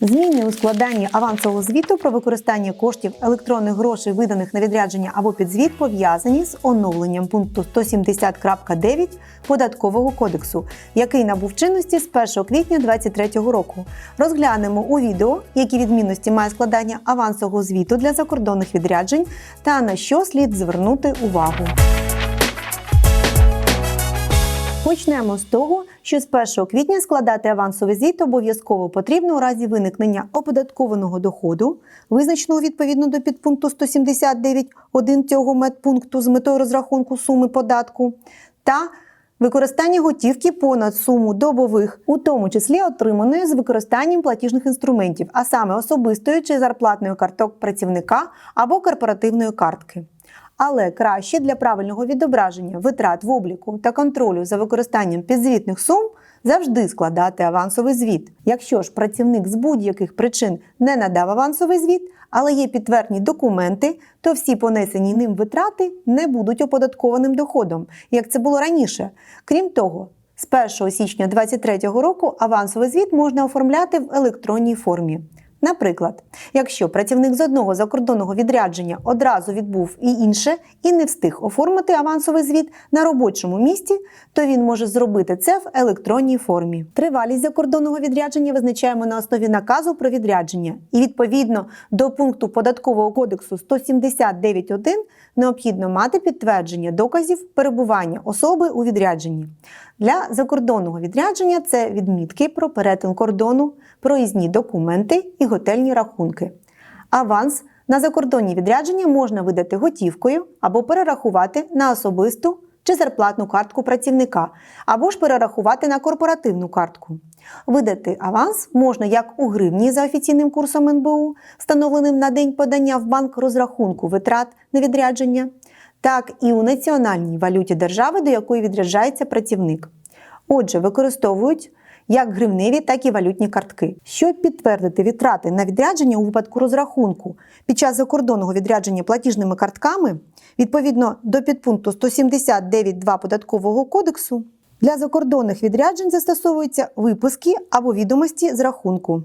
Зміни у складанні авансового звіту про використання коштів електронних грошей, виданих на відрядження або під звіт, пов'язані з оновленням пункту 170.9 Податкового кодексу, який набув чинності з 1 квітня 2023 року. Розглянемо у відео, які відмінності має складання авансового звіту для закордонних відряджень та на що слід звернути увагу. Почнемо з того, що з 1 квітня складати авансовий звіт обов'язково потрібно у разі виникнення оподаткованого доходу, визначеного відповідно до підпункту 179.1 цього медпункту з метою розрахунку суми податку, та використання готівки понад суму добових, у тому числі отриманої з використанням платіжних інструментів, а саме особистої чи зарплатної карток працівника або корпоративної картки. Але краще для правильного відображення витрат в обліку та контролю за використанням підзвітних сум завжди складати авансовий звіт. Якщо ж працівник з будь-яких причин не надав авансовий звіт, але є підтвердні документи, то всі понесені ним витрати не будуть оподаткованим доходом, як це було раніше. Крім того, з 1 січня 2023 року авансовий звіт можна оформляти в електронній формі. Наприклад, якщо працівник з одного закордонного відрядження одразу відбув і інше і не встиг оформити авансовий звіт на робочому місці, то він може зробити це в електронній формі. Тривалість закордонного відрядження визначаємо на основі наказу про відрядження, і відповідно до пункту податкового кодексу 179.1 необхідно мати підтвердження доказів перебування особи у відрядженні. Для закордонного відрядження це відмітки про перетин кордону, проїзні документи і готельні рахунки. Аванс на закордонні відрядження можна видати готівкою або перерахувати на особисту чи зарплатну картку працівника, або ж перерахувати на корпоративну картку. Видати аванс можна як у гривні за офіційним курсом НБУ, встановленим на день подання в банк розрахунку витрат на відрядження, так і у національній валюті держави, до якої відряджається працівник. Отже, використовують як гривневі, так і валютні картки. Щоб підтвердити витрати на відрядження у випадку розрахунку під час закордонного відрядження платіжними картками, відповідно до підпункту 179.2 податкового кодексу, для закордонних відряджень застосовуються виписки або відомості з рахунку.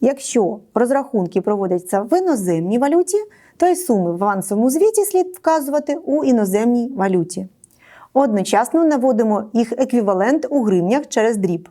Якщо розрахунки проводяться в іноземній валюті, то й суми в авансовому звіті слід вказувати у іноземній валюті. Одночасно наводимо їх еквівалент у гривнях через дріб.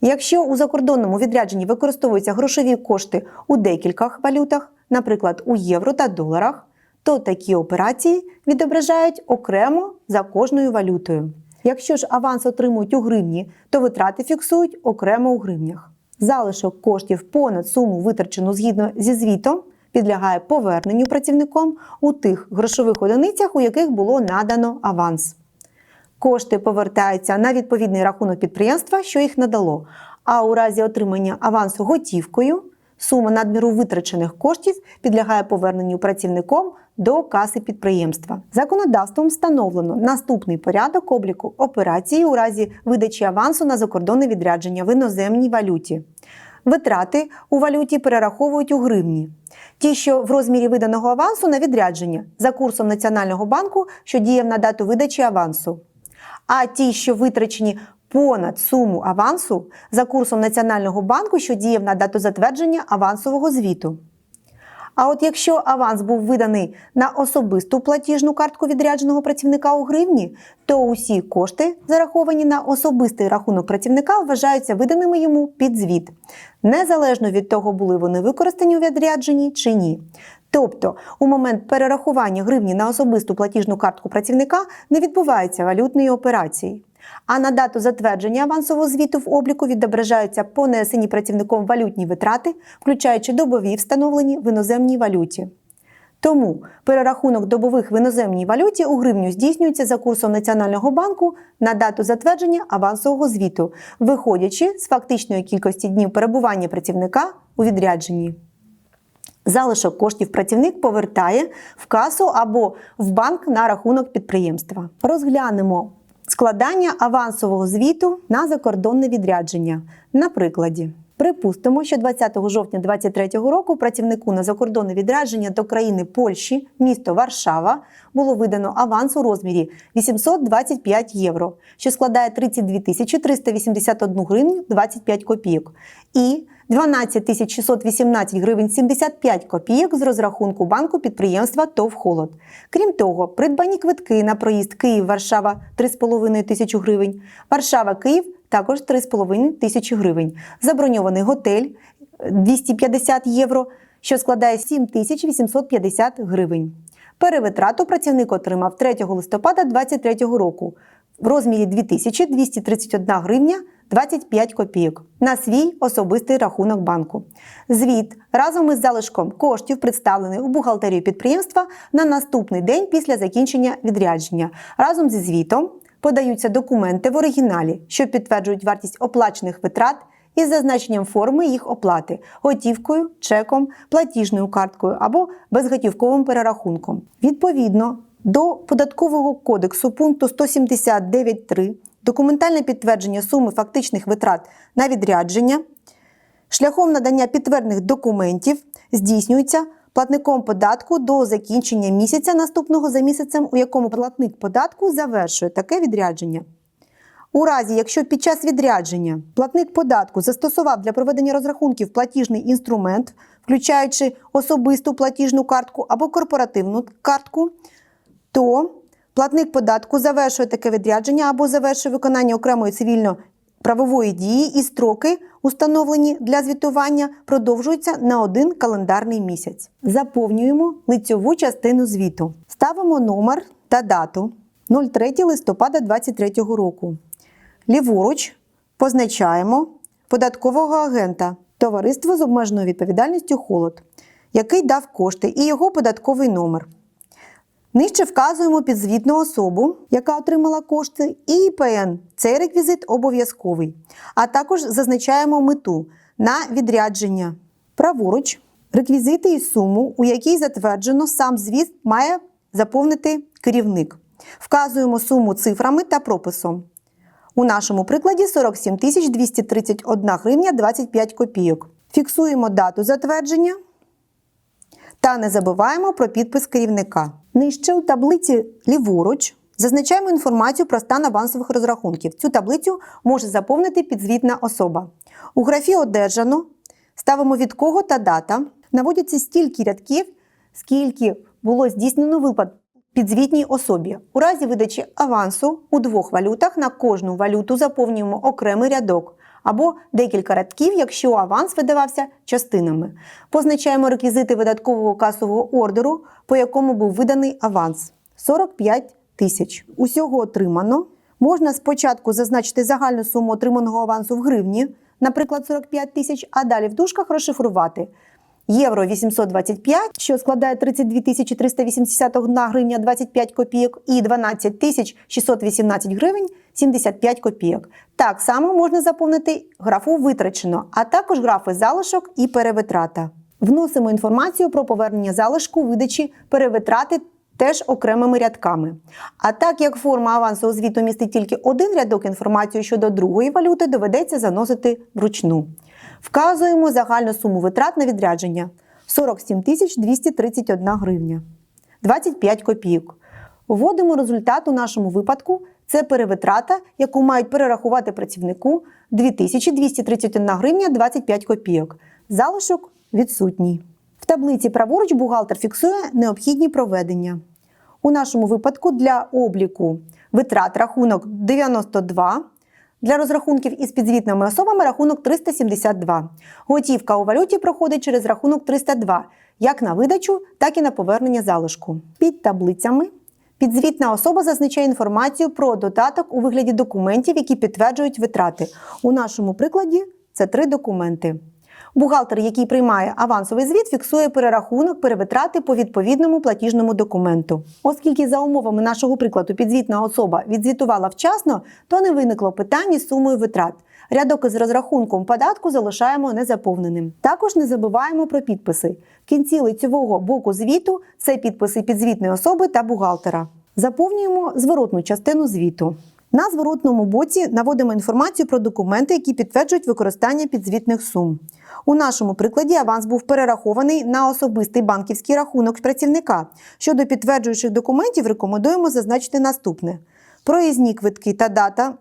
Якщо у закордонному відрядженні використовуються грошові кошти у декількох валютах, наприклад, у євро та доларах, то такі операції відображають окремо за кожною валютою. Якщо ж аванс отримують у гривні, то витрати фіксують окремо у гривнях. Залишок коштів понад суму, витрачену згідно зі звітом, підлягає поверненню працівником у тих грошових одиницях, у яких було надано аванс. Кошти повертаються на відповідний рахунок підприємства, що їх надало. А у разі отримання авансу готівкою сума надміру витрачених коштів підлягає поверненню працівником до каси підприємства. Законодавством встановлено наступний порядок обліку операції у разі видачі авансу на закордонне відрядження в іноземній валюті. Витрати у валюті перераховують у гривні. Ті, що в розмірі виданого авансу на відрядження за курсом Національного банку, що діяв на дату видачі авансу. А ті, що витрачені понад суму авансу за курсом Національного банку, що діяв на дату затвердження авансового звіту. А от якщо аванс був виданий на особисту платіжну картку відрядженого працівника у гривні, то усі кошти, зараховані на особистий рахунок працівника, вважаються виданими йому під звіт, незалежно від того, були вони використані у відрядженні чи ні. Тобто, у момент перерахування гривні на особисту платіжну картку працівника не відбувається валютної операції. А на дату затвердження авансового звіту в обліку відображаються понесені працівником валютні витрати, включаючи добові, встановлені в іноземній валюті. Тому перерахунок добових в іноземній валюті у гривню здійснюється за курсом Національного банку на дату затвердження авансового звіту, виходячи з фактичної кількості днів перебування працівника у відрядженні. Залишок коштів працівник повертає в касу або в банк на рахунок підприємства. Розглянемо складання авансового звіту на закордонне відрядження. На прикладі. Припустимо, що 20 жовтня 2023 року працівнику на закордонне відрядження до країни Польщі, місто Варшава, було видано аванс у розмірі 825 євро, що складає 32 тисячі 381 гривню 25 копійок. І 12 618 гривень 75 копійок з розрахунку банку підприємства ТОВ «Холод». Крім того, придбані квитки на проїзд Київ-Варшава 3,5 тисячі гривень, Варшава-Київ також 3,5 тисячі гривень, заброньований готель 250 євро, що складає 7 тисяч 850 гривень. Перевитрату працівник отримав 3 листопада 2023 року в розмірі 2231 гривня 25 копійок на свій особистий рахунок банку. Звіт разом із залишком коштів представлений у бухгалтерію підприємства на наступний день після закінчення відрядження. Разом зі звітом подаються документи в оригіналі, що підтверджують вартість оплачених витрат із зазначенням форми їх оплати готівкою, чеком, платіжною карткою або безготівковим перерахунком. Відповідно до податкового кодексу пункту 179.3 документальне підтвердження суми фактичних витрат на відрядження шляхом надання підтверджених документів здійснюється платником податку до закінчення місяця наступного за місяцем, у якому платник податку завершує таке відрядження. У разі, якщо під час відрядження платник податку застосував для проведення розрахунків платіжний інструмент, включаючи особисту платіжну картку або корпоративну картку, то платник податку завершує таке відрядження або завершує виконання окремої цивільно-правової дії і строки, установлені для звітування, продовжуються на один календарний місяць. Заповнюємо лицьову частину звіту. Ставимо номер та дату 03 листопада 2023 року. Ліворуч позначаємо податкового агента Товариство з обмеженою відповідальністю Холод, який дав кошти і його податковий номер. Нижче вказуємо підзвітну особу, яка отримала кошти, і ІПН. Цей реквізит обов'язковий. А також зазначаємо мету на відрядження. Праворуч реквізити і суму, у якій затверджено сам звіт, має заповнити керівник. Вказуємо суму цифрами та прописом. У нашому прикладі 47 231 гривня 25 копійок. Фіксуємо дату затвердження та не забуваємо про підпис керівника. Нижче у таблиці ліворуч зазначаємо інформацію про стан авансових розрахунків. Цю таблицю може заповнити підзвітна особа. У графі одержано ставимо від кого та дата. Наводяться стільки рядків, скільки було здійснено виплат підзвітній особі. У разі видачі авансу у двох валютах на кожну валюту заповнюємо окремий рядок або декілька рядків, якщо аванс видавався частинами. Позначаємо реквізити видаткового касового ордеру, по якому був виданий аванс 45 тисяч. Усього отримано. Можна спочатку зазначити загальну суму отриманого авансу в гривні, наприклад, 45 тисяч, а далі в дужках розшифрувати євро 825, що складає 32 тисячі 381 гривня 25 копійок, і 12 тисяч 618 гривень 75 копійок. Так само можна заповнити графу витрачено, а також графи залишок і перевитрата. Вносимо інформацію про повернення залишку видачі перевитрати теж окремими рядками. А так як форма авансового звіту містить тільки один рядок інформацію щодо другої валюти, доведеться заносити вручну. Вказуємо загальну суму витрат на відрядження 47 231 гривня 25 копійок. Вводимо результат у нашому випадку. Це перевитрата, яку мають перерахувати працівнику 2231 гривня 25 копійок. Залишок відсутній. В таблиці праворуч бухгалтер фіксує необхідні проведення. У нашому випадку для обліку витрат рахунок 92, для розрахунків із підзвітними особами рахунок 372. Готівка у валюті проходить через рахунок 302 як на видачу, так і на повернення залишку. Під таблицями підзвітна особа зазначає інформацію про додаток у вигляді документів, які підтверджують витрати. У нашому прикладі це три документи. Бухгалтер, який приймає авансовий звіт, фіксує перерахунок перевитрати по відповідному платіжному документу. Оскільки за умовами нашого прикладу підзвітна особа відзвітувала вчасно, то не виникло питань із сумою витрат. Рядок із розрахунком податку залишаємо незаповненим. Також не забуваємо про підписи. В кінці лицьового боку звіту це підписи підзвітної особи та бухгалтера. Заповнюємо зворотну частину звіту. На зворотному боці наводимо інформацію про документи, які підтверджують використання підзвітних сум. У нашому прикладі аванс був перерахований на особистий банківський рахунок працівника. Щодо підтверджуючих документів, рекомендуємо зазначити наступне: проїзні квитки та дата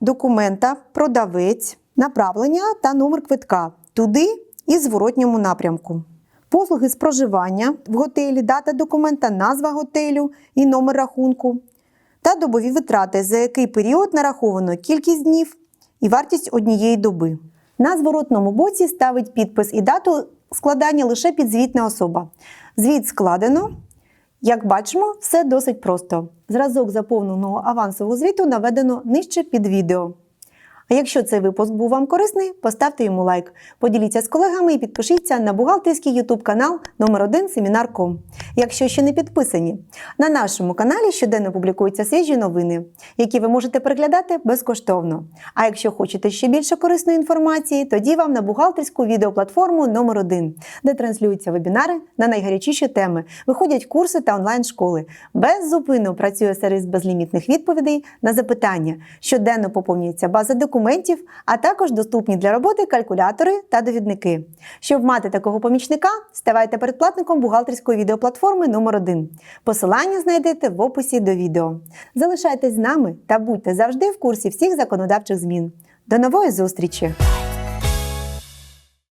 документа, продавець, направлення та номер квитка. туди і зворотньому напрямку. Послуги з проживання в готелі, дата документа, назва готелю і номер рахунку та добові витрати, за який період нараховано кількість днів і вартість однієї доби. На зворотному боці ставить підпис і дату складання лише підзвітна особа. Звіт складено. Як бачимо, все досить просто. Зразок заповненого авансового звіту наведено нижче під відео. А якщо цей випуск був вам корисний, поставте йому лайк, поділіться з колегами і підпишіться на бухгалтерський YouTube канал номер 1 Семінар.ком. Якщо ще не підписані, на нашому каналі щоденно публікуються свіжі новини, які ви можете переглядати безкоштовно. А якщо хочете ще більше корисної інформації, тоді вам на бухгалтерську відеоплатформу номер 1 де транслюються вебінари на найгарячіші теми, виходять курси та онлайн-школи. Без зупину працює сервіс безлімітних відповідей на запитання. Щоденно поповнюється база документів, а також доступні для роботи калькулятори та довідники. Щоб мати такого помічника, ставайте передплатником бухгалтерської відеоплатформи номер 1 Посилання знайдете в описі до відео. Залишайтесь з нами та будьте завжди в курсі всіх законодавчих змін. До нової зустрічі!